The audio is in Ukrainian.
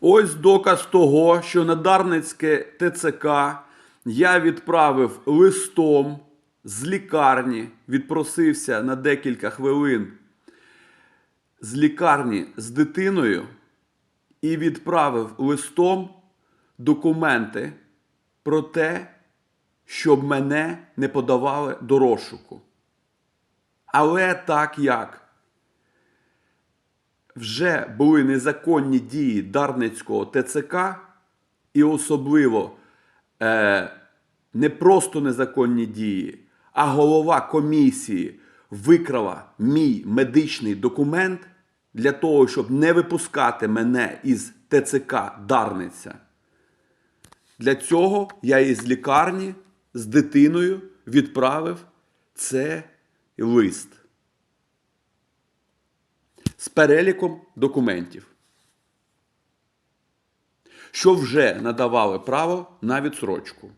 Ось доказ того, що на Дарницьке ТЦК я відправив листом з лікарні, відпросився на декілька хвилин з лікарні з дитиною і відправив листом документи про те, щоб мене не подавали до розшуку. Але так як вже були незаконні дії Дарницького ТЦК, і особливо е, не просто незаконні дії, а голова комісії викрала мій медичний документ для того, щоб не випускати мене із ТЦК Дарниця. Для цього я із лікарні з дитиною відправив цей лист з переліком документів, що вже надавали право на відсрочку.